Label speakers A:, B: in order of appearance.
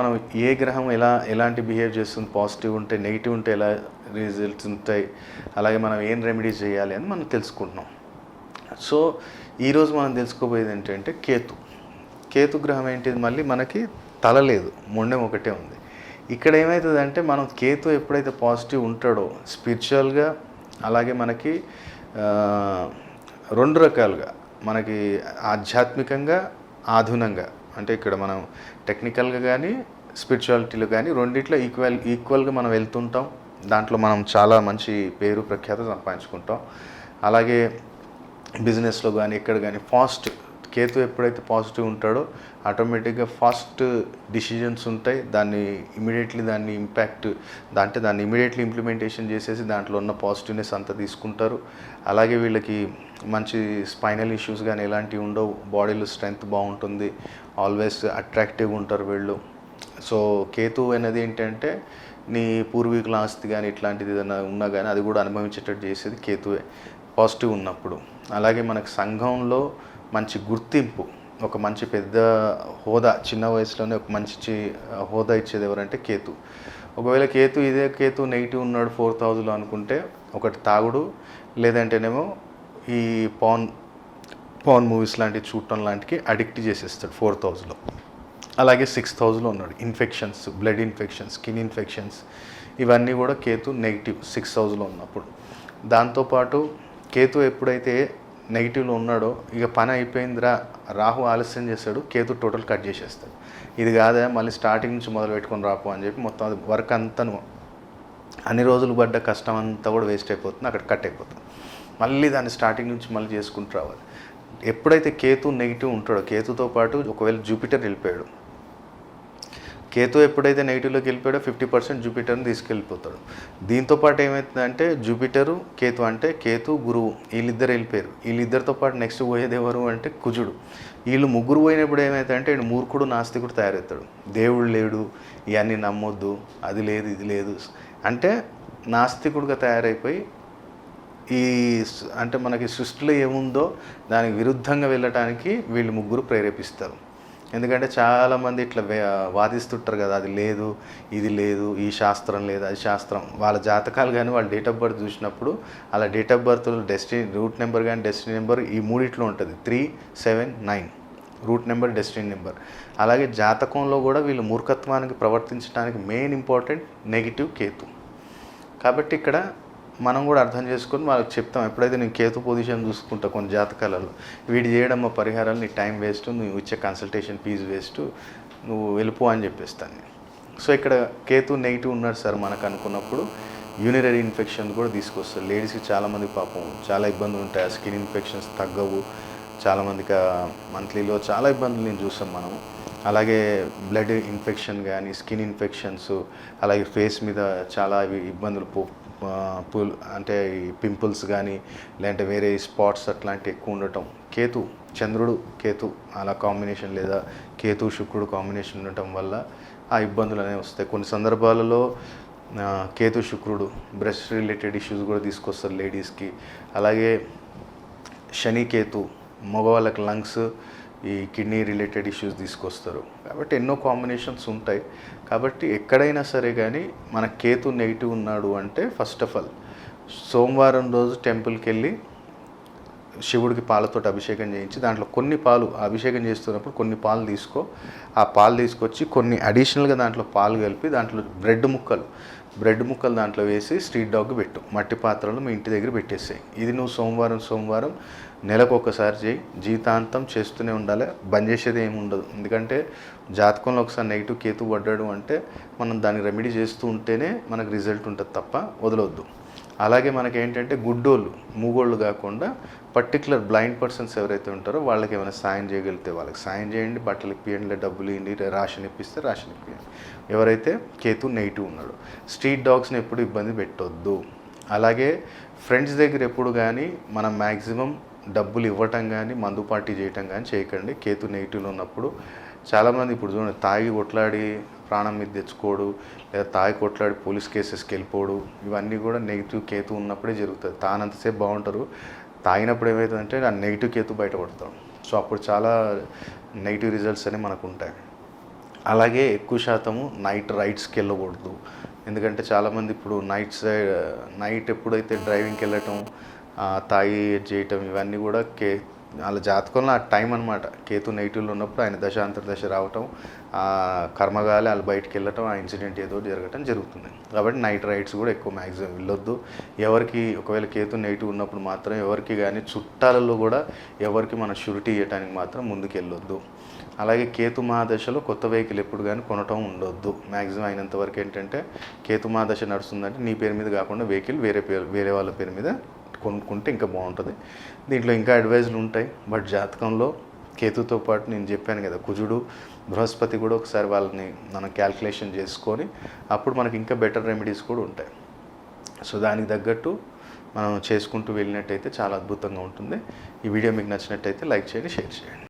A: మనం ఏ గ్రహం ఎలా ఎలాంటి బిహేవ్ చేస్తుంది పాజిటివ్ ఉంటే నెగిటివ్ ఉంటే ఎలా రిజల్ట్స్ ఉంటాయి అలాగే మనం ఏం రెమెడీ చేయాలి అని మనం తెలుసుకుంటున్నాం. సో ఈరోజు మనం తెలుసుకోబోయేది ఏంటంటే కేతు. కేతు గ్రహం ఏంటిది? మళ్ళీ మనకి తల లేదు మొండెం ఒకటే ఉంది. ఇక్కడ ఏమవుతుందంటే మనం కేతు ఎప్పుడైతే పాజిటివ్ ఉంటాడో స్పిరిచువల్గా అలాగే మనకి రెండు రకాలుగా మనకి ఆధ్యాత్మికంగా ఆధునంగా అంటే ఇక్కడ మనం టెక్నికల్గా కానీ స్పిరిచువాలిటీలో కానీ రెండిట్లో ఈక్వల్ ఈక్వల్గా మనం వెళ్తుంటాం. దాంట్లో మనం చాలా మంచి పేరు ప్రఖ్యాత సంపాదించుకుంటాం. అలాగే బిజినెస్లో కానీ ఎక్కడ కానీ ఫాస్ట్ కేతు ఎప్పుడైతే పాజిటివ్ ఉంటాడో ఆటోమేటిక్గా ఫాస్ట్ డిసిజన్స్ ఉంటాయి. దాన్ని ఇమీడియట్లీ దాన్ని ఇంపాక్ట్ అంటే దాన్ని ఇమీడియట్లీ ఇంప్లిమెంటేషన్ చేసేసి దాంట్లో ఉన్న పాజిటివ్నెస్ అంతా తీసుకుంటారు. అలాగే వీళ్ళకి మంచి స్పైనల్ ఇష్యూస్ కానీ ఎలాంటివి ఉండవు. బాడీలో స్ట్రెంగ్త్ బాగుంటుంది. ఆల్వేస్ అట్రాక్టివ్ ఉంటారు వీళ్ళు. సో కేతు అనేది ఏంటంటే నీ పూర్వీకుల ఆస్తి కానీ ఇట్లాంటిది ఏదైనా ఉన్నా కానీ అది కూడా అనుభవించేటట్టు చేసేది కేతువే. పాజిటివ్ ఉన్నప్పుడు. అలాగే మనకు సంఘంలో మంచి గుర్తింపు ఒక మంచి పెద్ద హోదా చిన్న వయసులోనే ఒక మంచి హోదా ఇచ్చేది ఎవరంటే కేతు. ఒకవేళ కేతు ఇదే కేతు నెగిటివ్ ఉన్నాడు ఫోర్ థౌజండ్లో అనుకుంటే ఒకటి తాగుడు లేదంటేనేమో ఈ పాన్ పాన్ మూవీస్ లాంటివి చూడటం లాంటికి అడిక్ట్ చేసేస్తాడు ఫోర్ థౌజండ్లో. అలాగే సిక్స్ థౌజండ్లో ఉన్నాడు. Infections blood infections skin infections ఇవన్నీ కూడా కేతు నెగిటివ్ సిక్స్ థౌజండ్లో ఉన్నప్పుడు. దాంతోపాటు కేతు ఎప్పుడైతే నెగిటివ్లో ఉన్నాడో ఇక పని అయిపోయిందిరా రాహు ఆలస్యం చేస్తాడు కేతు టోటల్ కట్ చేసేస్తాడు. ఇది కాదా మళ్ళీ స్టార్టింగ్ నుంచి మొదలు పెట్టుకొని రాపు అని చెప్పి మొత్తం అది వర్క్ అంతను అన్ని రోజులు పడ్డ కష్టం అంతా కూడా వేస్ట్ అయిపోతుంది అక్కడ కట్ అయిపోతుంది. మళ్ళీ దాన్ని స్టార్టింగ్ నుంచి మళ్ళీ చేసుకుంటూ రావాలి. ఎప్పుడైతే కేతు నెగిటివ్ ఉంటాడో కేతుతో పాటు ఒకవేళ జూపిటర్ వెళ్ళిపోయాడు కేతు ఎప్పుడైతే నెగిటివ్లోకి వెళ్ళిపోయాడో ఫిఫ్టీ పర్సెంట్ జూపిటర్ని తీసుకెళ్ళిపోతాడు. దీంతో పాటు ఏమవుతుందంటే జూపిటరు కేతు అంటే కేతు గురువు వీళ్ళిద్దరు వెళ్ళిపోయారు. వీళ్ళిద్దరితో పాటు నెక్స్ట్ పోయేది ఎవరు అంటే కుజుడు. వీళ్ళు ముగ్గురు పోయినప్పుడు ఏమవుతాయంటే వీడు మూర్ఖుడు నాస్తికుడు తయారవుతాడు. దేవుడు లేడు ఇవన్నీ నమ్మొద్దు అది లేదు ఇది లేదు. అంటే నాస్తికుడుగా తయారైపోయి ఈ అంటే మనకి సృష్టిలో ఏముందో దానికి విరుద్ధంగా వెళ్ళటానికి వీళ్ళు ముగ్గురు ప్రేరేపిస్తారు. ఎందుకంటే చాలామంది ఇట్లా వాదిస్తుంటారు కదా అది లేదు ఇది లేదు ఈ శాస్త్రం లేదు అది శాస్త్రం. వాళ్ళ జాతకాలు కానీ వాళ్ళ డేట్ ఆఫ్ బర్త్ చూసినప్పుడు అలా date of birth destiny root number కానీ డెస్టినీ నెంబర్ ఈ మూడిట్లో ఉంటుంది. Three seven nine. Root number destiny number. అలాగే జాతకంలో కూడా వీళ్ళు మూర్ఖత్వానికి ప్రవర్తించడానికి మెయిన్ ఇంపార్టెంట్ నెగిటివ్ కేతు. కాబట్టి ఇక్కడ మనం కూడా అర్థం చేసుకొని వాళ్ళకి చెప్తాం. ఎప్పుడైతే నేను కేతు పొజిషన్ చూసుకుంటా కొన్ని జాతకాలలో వీడి చేయడం మా పరిహారాలు నీ టైం వేస్ట్ నువ్వు ఇచ్చే కన్సల్టేషన్ ఫీజు వేస్ట్ నువ్వు వెళ్ళిపో అని చెప్పేస్తాను నేను. సో ఇక్కడ కేతు నెగిటివ్ ఉన్నాడు సార్ మనకు అనుకున్నప్పుడు. యూనిరీ ఇన్ఫెక్షన్ కూడా తీసుకొస్తారు. లేడీస్కి చాలామంది పాపం చాలా ఇబ్బందులు ఉంటాయి. ఆ స్కిన్ ఇన్ఫెక్షన్స్ తగ్గవు. చాలామందికి మంత్లీలో చాలా ఇబ్బందులు నేను చూస్తాం మనం అలాగే బ్లడ్ ఇన్ఫెక్షన్ కానీ స్కిన్ ఇన్ఫెక్షన్స్ అలాగే ఫేస్ మీద చాలా ఇబ్బందులు పో పుల్ అంటే ఈ పింపుల్స్ కానీ లేదంటే వేరే స్పాట్స్ అట్లాంటివి ఎక్కువ ఉండటం. కేతు చంద్రుడు కేతు అలా కాంబినేషన్ లేదా కేతు శుక్రుడు కాంబినేషన్ ఉండటం వల్ల ఆ ఇబ్బందులు అనేవి వస్తాయి. కొన్ని సందర్భాలలో కేతు శుక్రుడు బ్రెస్ట్ రిలేటెడ్ ఇష్యూస్ కూడా తీసుకొస్తారు లేడీస్కి. అలాగే శని కేతు మగవాళ్ళకి లంగ్స్ ఈ కిడ్నీ రిలేటెడ్ ఇష్యూస్ తీసుకొస్తారు. కాబట్టి ఎన్నో కాంబినేషన్స్ ఉంటాయి. కాబట్టి ఎక్కడైనా సరే కానీ మన కేతు నెగిటివ్ ఉన్నాడు అంటే ఫస్ట్ ఆఫ్ ఆల్ సోమవారం రోజు టెంపుల్కి వెళ్ళి శివుడికి పాలతో అభిషేకం చేయించి దాంట్లో కొన్ని పాలు అభిషేకం చేస్తున్నప్పుడు కొన్ని పాలు తీసుకో. ఆ పాలు తీసుకొచ్చి కొన్ని అడిషనల్గా దాంట్లో పాలు కలిపి దాంట్లో బ్రెడ్ ముక్కలు బ్రెడ్ ముక్కలు దాంట్లో వేసి స్ట్రీట్ డాగ్ పెట్టు. మట్టి పాత్రలు మీ ఇంటి దగ్గర పెట్టేసాయి. ఇది నువ్వు సోమవారం సోమవారం నెలకు ఒకసారి చేయి. జీతాంతం చేస్తూనే ఉండాలి. బంద్ చేసేది ఏమి ఉండదు. ఎందుకంటే జాతకంలో ఒకసారి నెగిటివ్ కేతు పడ్డాడు అంటే మనం దాన్ని రెమెడీ చేస్తూ ఉంటేనే మనకు రిజల్ట్ ఉంటుంది తప్ప వదలొద్దు. అలాగే మనకి ఏంటంటే గుడ్డోళ్ళు మూగోళ్ళు కాకుండా పర్టికులర్ బ్లైండ్ పర్సన్స్ ఎవరైతే ఉంటారో వాళ్ళకి ఏమైనా సాయం చేయగలిగితే వాళ్ళకి సాయం చేయండి. బట్టలు ఇప్పియండి లేదా డబ్బులు ఇవ్వండి రాషన్ ఇప్పిస్తే రాషన్ ఇప్పియండి. ఎవరైతే కేతు నెగిటివ్ ఉన్నాడో స్ట్రీట్ డాగ్స్ని ఎప్పుడు ఇబ్బంది పెట్టొద్దు. అలాగే ఫ్రెండ్స్ దగ్గర ఎప్పుడు కానీ మనం మ్యాక్సిమం డబ్బులు ఇవ్వటం కానీ మందు పార్టీ చేయటం కానీ చేయకండి. కేతు నెగిటివ్లో ఉన్నప్పుడు చాలామంది ఇప్పుడు చూడండి తాగి కొట్లాడి ప్రాణం మీద తెచ్చుకోడు లేదా తాగి కొట్లాడి పోలీస్ కేసెస్కి వెళ్ళిపోడు ఇవన్నీ కూడా నెగిటివ్ కేతు ఉన్నప్పుడే జరుగుతుంది తానంతసేపు బాగుంటారు. తాగినప్పుడు ఏమవుతుందంటే ఆ నెగిటివ్ కేతు బయటపడతాడు. సో అప్పుడు చాలా నెగిటివ్ రిజల్ట్స్ అనేవి మనకు ఉంటాయి. అలాగే ఎక్కువ శాతము నైట్ రైడ్స్కి వెళ్ళకూడదు. ఎందుకంటే చాలామంది ఇప్పుడు నైట్ సైడ్ నైట్ ఎప్పుడైతే డ్రైవింగ్కి వెళ్ళటం తాగి చేయటం ఇవన్నీ కూడా కే వాళ్ళ జాతకంలో ఆ టైం అనమాట కేతు నెగిటివ్లో ఉన్నప్పుడు ఆయన దశ అంతర్దశ రావటం ఆ కర్మగాలి వాళ్ళు బయటికి వెళ్ళటం ఆ ఇన్సిడెంట్ ఏదో జరగటం జరుగుతుంది. కాబట్టి నైట్ రైడ్స్ కూడా ఎక్కువ మ్యాక్సిమం వెళ్ళొద్దు. ఎవరికి ఒకవేళ కేతు నెగిటివ్ ఉన్నప్పుడు మాత్రం ఎవరికి కానీ చుట్టాలలో కూడా ఎవరికి మన షూరిటీ ఇవ్వడానికి మాత్రం ముందుకు వెళ్ళొద్దు. అలాగే కేతు మహాదశలో కొత్త వెహికల్ ఎప్పుడు కానీ కొనటం ఉండొద్దు. మ్యాక్సిమం అయినంత వరకు ఏంటంటే కేతు మహాదశ నడుస్తుందంటే నీ పేరు మీద కాకుండా వెహికల్ వేరే పేరు వేరే వాళ్ళ పేరు మీద కొనుక్కుంటే ఇంకా బాగుంటుంది. దీంట్లో ఇంకా అడ్వైజులు ఉంటాయి. బట్ జాతకంలో కేతుతో పాటు నేను చెప్పాను కదా కుజుడు బృహస్పతి కూడా ఒకసారి వాళ్ళని మనం క్యాల్కులేషన్ చేసుకొని అప్పుడు మనకి ఇంకా బెటర్ రెమెడీస్ కూడా ఉంటాయి. సో దానికి తగ్గట్టు మనం చేసుకుంటూ వెళ్ళినట్టయితే చాలా అద్భుతంగా ఉంటుంది. ఈ వీడియో మీకు నచ్చినట్టయితే లైక్ చేయండి షేర్ చేయండి.